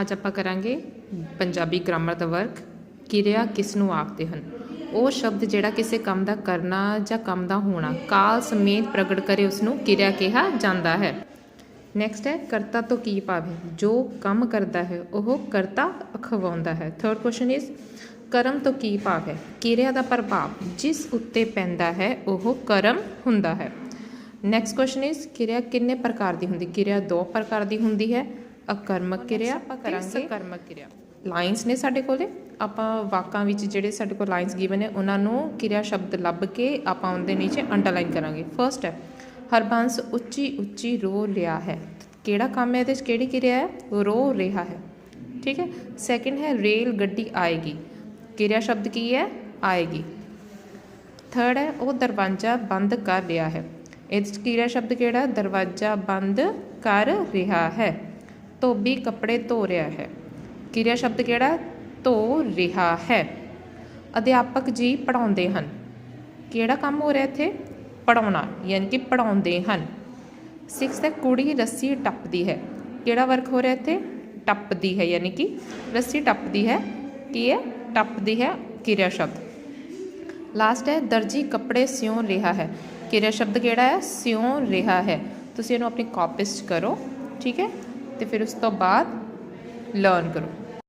ਅੱਜ ਆਪਾਂ ਕਰਾਂਗੇ ਪੰਜਾਬੀ ਗ੍ਰਾਮਰ ਦਾ ਵਰਕ ਕਿਰਿਆ ਕਿਸ ਨੂੰ ਆਖਦੇ ਹਨ? ਉਹ ਸ਼ਬਦ ਜਿਹੜਾ ਕਿਸੇ ਕੰਮ ਦਾ ਕਰਨਾ ਜਾਂ ਕੰਮ ਦਾ ਹੋਣਾ, ਕਾਲ ਸਮੇਤ ਪ੍ਰਗਟ ਕਰੇ ਉਸ ਨੂੰ ਕਿਰਿਆ ਕਿਹਾ ਜਾਂਦਾ ਹੈ। ਨੈਕਸਟ ਹੈ, ਕਰਤਾ ਤੋਂ ਕੀ ਭਾਵ ਹੈ? ਜੋ ਕੰਮ ਕਰਦਾ ਹੈ, ਉਹ ਕਰਤਾ ਅਖਵਾਉਂਦਾ ਹੈ। ਥਰਡ ਕੁਐਸਚਨ ਇਜ਼ ਕਰਮ ਤੋਂ ਕੀ ਭਾਵ ਹੈ? ਕਿਰਿਆ ਦਾ ਪ੍ਰਭਾਵ ਜਿਸ ਉੱਤੇ ਪੈਂਦਾ ਹੈ, ਉਹ ਕਰਮ ਹੁੰਦਾ ਹੈ। ਨੈਕਸਟ ਕੁਐਸਚਨ ਇਜ਼ ਕਿਰਿਆ ਕਿੰਨੇ ਪ੍ਰਕਾਰ ਦੀ ਹੁੰਦੀ? ਕਿਰਿਆ ਦੋ ਪ੍ਰਕਾਰ ਦੀ ਹੁੰਦੀ ਹੈ। ਅਕਰਮਕ ਕਿਰਿਆ ਆਪਾਂ ਕਰਾਂਗੇ। ਸਕਰਮਕ ਕਿਰਿਆ। ਲਾਈਨਸ ਨੇ ਸਾਡੇ ਕੋਲੇ। ਆਪਾਂ ਵਾਕਾਂ ਵਿੱਚ ਜਿਹੜੇ ਸਾਡੇ ਕੋਲ ਲਾਈਨਸ ਗਿਵਨ ਨੇ ਉਹਨਾਂ ਨੂੰ ਕਿਰਿਆ ਸ਼ਬਦ ਲੱਭ ਕੇ ਆਪਾਂ ਉਹਦੇ ਨੀਚੇ ਅੰਡਰਲਾਈਨ ਕਰਾਂਗੇ। ਫਰਸਟ ਹੈ ਹਰਬੰਸ ਉੱਚੀ ਉੱਚੀ ਰੋ ਰਿਹਾ ਹੈ। ਕਿਹੜਾ ਕੰਮ ਹੈ ਇਹਦੇ ਵਿੱਚ ਕਿਹੜੀ ਕਿਰਿਆ ਹੈ? ਰੋ ਰਿਹਾ ਹੈ। ਠੀਕ ਹੈ? ਸੈਕਿੰਡ ਹੈ ਰੇਲ ਗੱਡੀ ਆਏਗੀ। ਕਿਰਿਆ ਸ਼ਬਦ ਕੀ ਹੈ? ਆਏਗੀ। ਥਰਡ ਹੈ ਉਹ ਦਰਵਾਜ਼ਾ ਬੰਦ ਕਰ ਰਿਹਾ ਹੈ। ਇਹਦੇ 'ਚ ਕਿਰਿਆ ਸ਼ਬਦ ਕਿਹੜਾ? ਦਰਵਾਜ਼ਾ ਬੰਦ ਕਰ ਰਿਹਾ ਹੈ। ਧੋਬੀ ਕੱਪੜੇ ਧੋ ਰਿਹਾ ਹੈ। ਕਿਰਿਆ ਸ਼ਬਦ ਕਿਹੜਾ? ਹੈ? ਧੋ ਰਿਹਾ ਹੈ। ਅਧਿਆਪਕ ਜੀ ਪੜਾਉਂਦੇ ਹਨ। ਕਿਹੜਾ ਕੰਮ ਹੋ ਰਿਹਾ ਇੱਥੇ? ਪੜਾਉਣਾ ਯਾਨੀ ਕਿ ਪੜਾਉਂਦੇ ਹਨ। 6 ਹੈ ਕੁੜੀ ਰੱਸੀ ਟੱਪਦੀ ਹੈ। ਕਿਹੜਾ ਵਰਕ ਹੋ ਰਿਹਾ ਇੱਥੇ? ਟੱਪਦੀ ਹੈ, ਯਾਨੀ ਕਿ ਰੱਸੀ ਟੱਪਦੀ ਹੈ। ਕੀ ਹੈ? ਟੱਪਦੀ ਹੈ ਕਿਰਿਆ ਸ਼ਬਦ। ਲਾਸਟ ਹੈ, ਦਰਜੀ ਕੱਪੜੇ ਸਿਉਂ ਰਿਹਾ ਹੈ। ਕਿਰਿਆ ਸ਼ਬਦ ਕਿਹੜਾ ਹੈ? ਸਿਉਂ ਰਿਹਾ ਹੈ। ਤੁਸੀਂ ਇਹਨੂੰ ਆਪਣੀ ਕਾਪੀ 'ਚ ਕਰੋ, ਠੀਕ ਹੈ? ਤੇ ਫਿਰ ਉਸ ਤੋਂ ਬਾਅਦ ਲਰਨ ਕਰੋ।